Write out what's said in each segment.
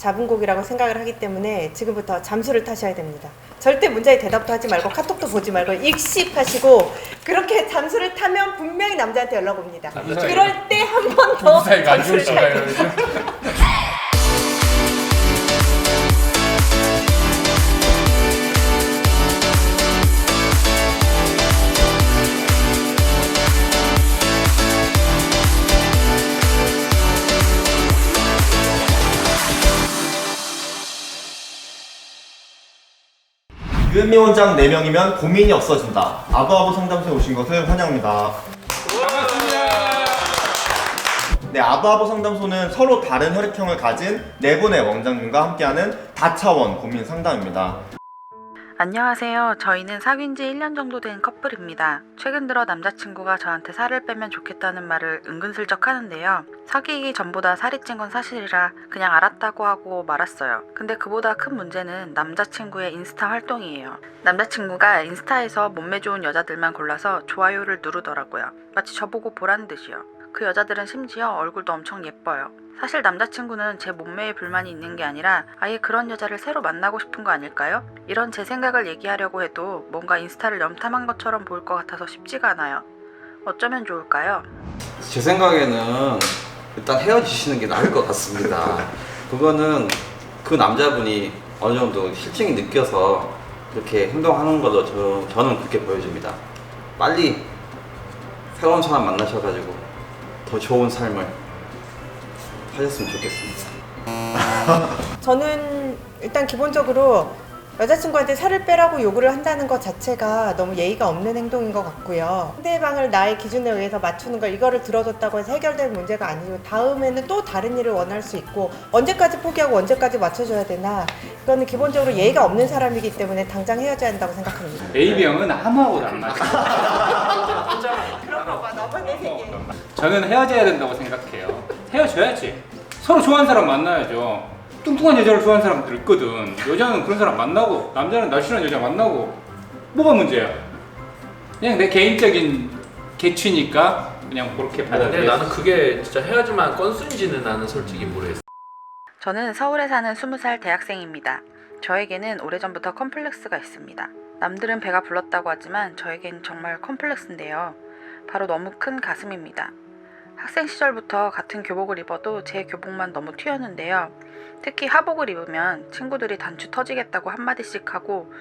잡은 곡이라고 생각을 하기 때문에 지금부터 잠수를 타셔야 됩니다. 절대 문자에 대답도 하지 말고 카톡도 보지 말고 익십하시고 그렇게 잠수를 타면 분명히 남자한테 연락 옵니다. 남자 그럴 때 한 번더 사이가 안 잠수를? 타야 요즘? 유현미 원장 4명이면 고민이 없어진다. 아부아부 상담소에 오신 것을 환영합니다. 네, 아부아부 상담소는 서로 다른 혈액형을 가진 네 분의 원장님과 함께하는 다차원 고민 상담입니다. 안녕하세요. 저희는 사귄 지 1년 정도 된 커플입니다. 최근 들어 남자친구가 저한테 살을 빼면 좋겠다는 말을 은근슬쩍 하는데요. 사귀기 전보다 살이 찐 건 사실이라 그냥 알았다고 하고 말았어요. 근데 그보다 큰 문제는 남자친구의 인스타 활동이에요. 남자친구가 인스타에서 몸매 좋은 여자들만 골라서 좋아요를 누르더라고요. 마치 저보고 보라는 듯이요. 그 여자들은 심지어 얼굴도 엄청 예뻐요. 사실 남자친구는 제 몸매에 불만이 있는 게 아니라 아예 그런 여자를 새로 만나고 싶은 거 아닐까요? 이런 제 생각을 얘기하려고 해도 뭔가 인스타를 염탐한 것처럼 보일 것 같아서 쉽지가 않아요. 어쩌면 좋을까요? 제 생각에는 일단 헤어지시는 게 나을 것 같습니다. 그거는 그 남자분이 어느 정도 실증이 느껴서 그렇게 행동하는 거로 저, 저는 그렇게 보여집니다. 빨리 새로운 사람 만나셔가지고 더 좋은 삶을 사셨으면 좋겠습니다. 저는 일단 기본적으로 여자친구한테 살을 빼라고 요구를 한다는 것 자체가 너무 예의가 없는 행동인 것 같고요. 상대방을 나의 기준에 의해서 맞추는 걸 이거를 들어줬다고 해서 해결될 문제가 아니고 다음에는 또 다른 일을 원할 수 있고 언제까지 포기하고 언제까지 맞춰줘야 되나 이거는 기본적으로 예의가 없는 사람이기 때문에 당장 헤어져야 한다고 생각합니다. AB형은 아무하고도 안 맞아요. 그런 봐 너무 내 세계. 저는 헤어져야 된다고 생각해요. 헤어져야지. 서로 좋아하는 사람 만나야죠. 뚱뚱한 여자를 좋아하는 사람들 있거든. 여자는 그런 사람 만나고, 남자는 날씬한 여자 만나고, 뭐가 문제야? 그냥 내 개인적인 개취니까 그냥 그렇게 근데 받아들여. 나는 그게 진짜 헤어지만 건수인지는 나는 솔직히 모르겠어. 저는 서울에 사는 20살 대학생입니다. 저에게는 오래전부터 컴플렉스가 있습니다. 남들은 배가 불렀다고 하지만 저에겐 정말 컴플렉스인데요. 바로 너무 큰 가슴입니다. 학생 시절부터 같은 교복을 입어도 제 교복만 너무 튀었는데요. 특히 하복을 입으면 친구들이 단추 터지겠다고 한마디씩 하고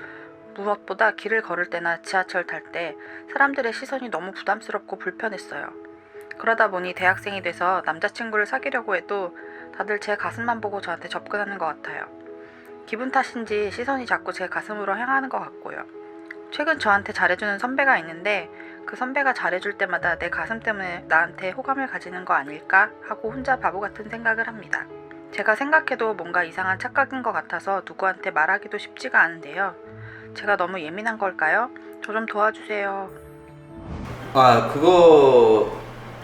무엇보다 길을 걸을 때나 지하철 탈 때 사람들의 시선이 너무 부담스럽고 불편했어요. 그러다 보니 대학생이 돼서 남자친구를 사귀려고 해도 다들 제 가슴만 보고 저한테 접근하는 것 같아요. 기분 탓인지 시선이 자꾸 제 가슴으로 향하는 것 같고요. 최근 저한테 잘해주는 선배가 있는데 그 선배가 잘해줄 때마다 내 가슴 때문에 나한테 호감을 가지는 거 아닐까 하고 혼자 바보 같은 생각을 합니다. 제가 생각해도 뭔가 이상한 착각인 것 같아서 누구한테 말하기도 쉽지가 않은데요. 제가 너무 예민한 걸까요? 저 좀 도와주세요. 아 그거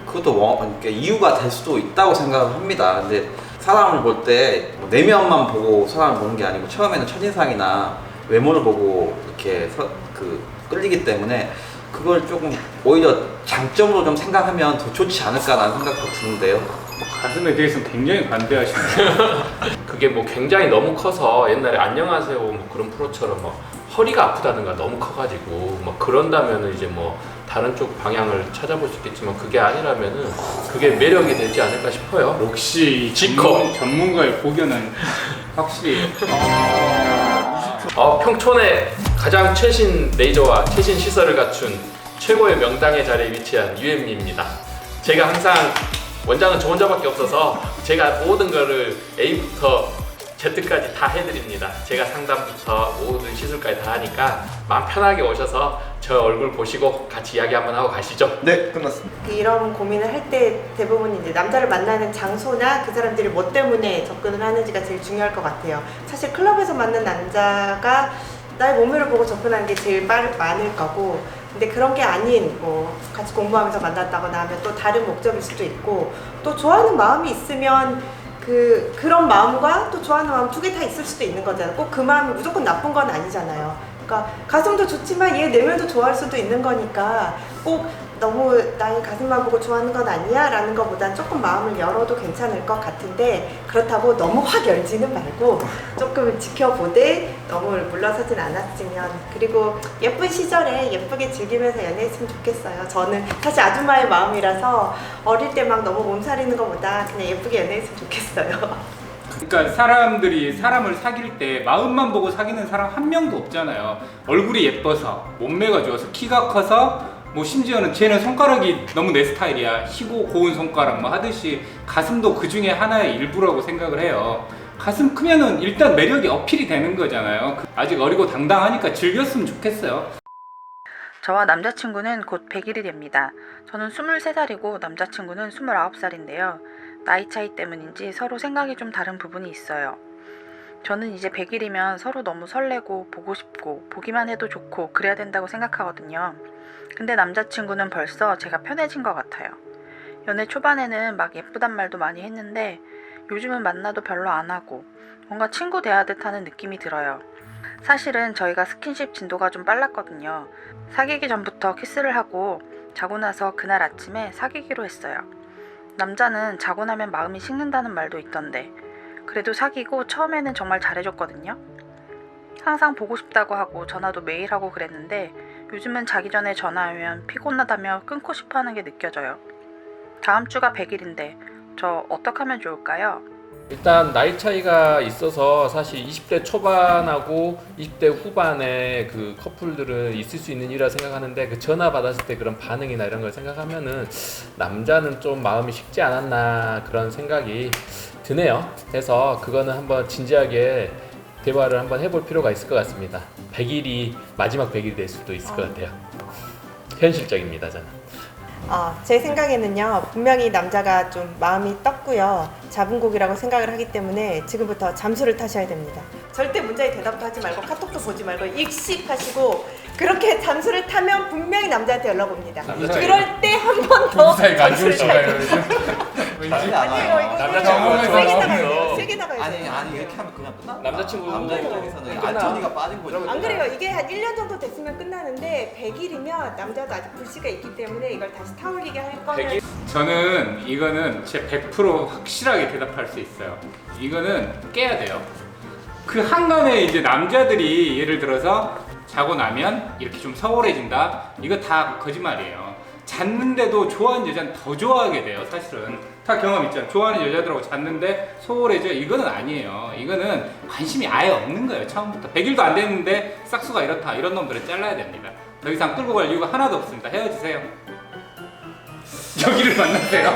그것도 원, 그러니까 이유가 될 수도 있다고 생각을 합니다. 근데 사람을 볼 때 내면만 보고 사람을 보는 게 아니고 처음에는 첫인상이나 외모를 보고 이렇게 서, 그 끌리기 때문에 그걸 조금 오히려 장점으로 좀 생각하면 더 좋지 않을까라는 생각도 드는데요. 가슴에 대해서는 굉장히 반대하시네요. 그게 뭐 굉장히 너무 커서 옛날에 안녕하세요 뭐 그런 프로처럼 뭐 허리가 아프다든가 너무 커가지고 뭐 그런다면은 이제 뭐 다른 쪽 방향을 찾아볼 수 있겠지만 그게 아니라면은 그게 매력이 되지 않을까 싶어요. 역시 지커. 전문, 전문가의 고견은 확실히 어, 평촌에 가장 최신 레이저와 최신 시설을 갖춘 최고의 명당의 자리에 위치한 UM입니다. 제가 항상 원장은 저 혼자밖에 없어서 제가 모든 거를 A부터 Z까지 다 해드립니다. 제가 상담부터 모든 시술까지 다 하니까 마음 편하게 오셔서 저 얼굴 보시고 같이 이야기 한번 하고 가시죠. 네, 끝났습니다. 이런 고민을 할 때 대부분 이제 남자를 만나는 장소나 그 사람들이 뭐 때문에 접근을 하는지가 제일 중요할 것 같아요. 사실 클럽에서 만난 남자가 나의 몸매를 보고 접근하는 게 제일 빠르, 많을 거고 근데 그런 게 아닌 뭐 같이 공부하면서 만났다거나 하면 또 다른 목적일 수도 있고 또 좋아하는 마음이 있으면 그 그런 마음과 또 좋아하는 마음 두 개 다 있을 수도 있는 거잖아요. 꼭 그 마음이 무조건 나쁜 건 아니잖아요. 그러니까 가슴도 좋지만 얘 내면도 좋아할 수도 있는 거니까 꼭 너무 나의 가슴만 보고 좋아하는 건 아니야? 라는 것보단 조금 마음을 열어도 괜찮을 것 같은데 그렇다고 너무 확 열지는 말고 조금 지켜보되 너무 물러서진 않았으면 그리고 예쁜 시절에 예쁘게 즐기면서 연애했으면 좋겠어요. 저는 사실 아줌마의 마음이라서 어릴 때 막 너무 몸살이는 것보다 그냥 예쁘게 연애했으면 좋겠어요. 그러니까 사람들이 사람을 사귈 때 마음만 보고 사귀는 사람 한 명도 없잖아요. 얼굴이 예뻐서, 몸매가 좋아서, 키가 커서, 뭐 심지어는 쟤는 손가락이 너무 내 스타일이야. 희고 고운 손가락 뭐 하듯이 가슴도 그 중에 하나의 일부라고 생각을 해요. 가슴 크면은 일단 매력이 어필이 되는 거잖아요. 그- 아직 어리고 당당하니까 즐겼으면 좋겠어요. 저와 남자친구는 곧 100일이 됩니다. 저는 23살이고 남자친구는 29살인데요. 나이 차이 때문인지 서로 생각이 좀 다른 부분이 있어요. 저는 이제 100일이면 서로 너무 설레고 보고 싶고 보기만 해도 좋고 그래야 된다고 생각하거든요. 근데 남자친구는 벌써 제가 편해진 것 같아요. 연애 초반에는 막 예쁘단 말도 많이 했는데 요즘은 만나도 별로 안 하고 뭔가 친구 대하듯 하는 느낌이 들어요. 사실은 저희가 스킨십 진도가 좀 빨랐거든요. 사귀기 전부터 키스를 하고 자고 나서 그날 아침에 사귀기로 했어요. 남자는 자고 나면 마음이 식는다는 말도 있던데 그래도 사귀고 처음에는 정말 잘해줬거든요. 항상 보고 싶다고 하고 전화도 매일 하고 그랬는데 요즘은 자기 전에 전화하면 피곤하다며 끊고 싶어 하는 게 느껴져요. 다음 주가 100일인데 저 어떻게 하면 좋을까요? 일단 나이 차이가 있어서 사실 20대 초반하고 20대 후반에 그 커플들은 있을 수 있는 일이라 생각하는데 그 전화 받았을 때 그런 반응이나 이런 걸 생각하면은 남자는 좀 마음이 식지 않았나 그런 생각이 드네요. 그래서 그거는 한번 진지하게 대화를 한번 해볼 필요가 있을 것 같습니다. 100일이 마지막 100일이 될 수도 있을 것 같아요. 현실적입니다, 저는. 어, 제 생각에는요, 분명히 남자가 좀 마음이 떴고요, 잡은 고기라고 생각을 하기 때문에 지금부터 잠수를 타셔야 됩니다. 절대 문자에 대답도 하지 말고 카톡도 보지 말고 익식하시고 그렇게 잠수를 타면 분명히 남자한테 연락 옵니다. 남자가 그럴 때 한 번 더 사이가 안 잠수를? 타야 돼요. 그렇지 아니에요. 이거 남자친구가 돼요. 오면서 세게 나가야 돼요. 아니 아니 이렇게 하면 그냥 끝나. 남자친구 남자 입장에서는 끝나. 안전이가 빠진 거죠. 안 그래요. 이게 한 1년 정도 됐으면 끝나는데 100일이면 남자도 아직 불씨가 있기 때문에 이걸 다시 타올리게 할 거는 100일 저는 이거는 제 100% 확실하게 대답할 수 있어요. 이거는 깨야 돼요. 그 한간에 이제 남자들이 예를 들어서 자고 나면 이렇게 좀 서울해진다. 이거 다 거짓말이에요. 잤는데도 좋아하는 여자는 더 좋아하게 돼요. 사실은 다 경험 있잖아요. 좋아하는 여자들하고 잤는데 소홀해져. 이거는 아니에요. 이거는 관심이 아예 없는 거예요. 처음부터 100일도 안 됐는데 싹수가 이렇다. 이런 놈들은 잘라야 됩니다. 더 이상 끌고 갈 이유가 하나도 없습니다. 헤어지세요. 여기를 만나세요.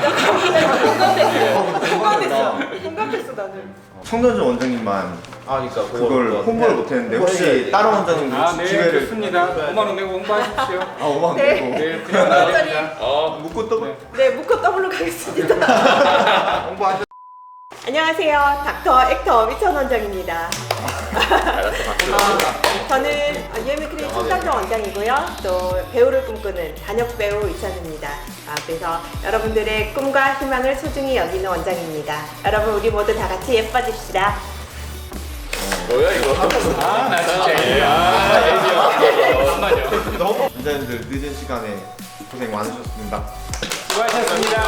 공감했어. 공감했어 나는. 청전주 원장님만 아 그러니까 그걸 홍보를 못했는데 혹시 다른 원장님들 아, 네, 기회를 좋습니다. 5만 원 내고 홍보하십시오. 아 5만 원 네. 내고 네, 그냥 나갑니다. 어, 묶고 또 네. 네, 묶어 더블로 가겠습니다. 홍보하셔. 안녕하세요. 닥터 액터 미천 원장입니다. 알았어, 박수. 어, 저는 크림 청담정 원장이고요. 또 배우를 꿈꾸는 단역 배우 이찬입니다. 아, 그래서 여러분들의 꿈과 희망을 소중히 여기는 원장입니다. 여러분 우리 모두 다 같이 예뻐집시다. 뭐야 이거? 아, 나 진짜 애기야. 아, 맞아. 원장님들 늦은 시간에 고생 많으셨습니다. 수고하셨습니다.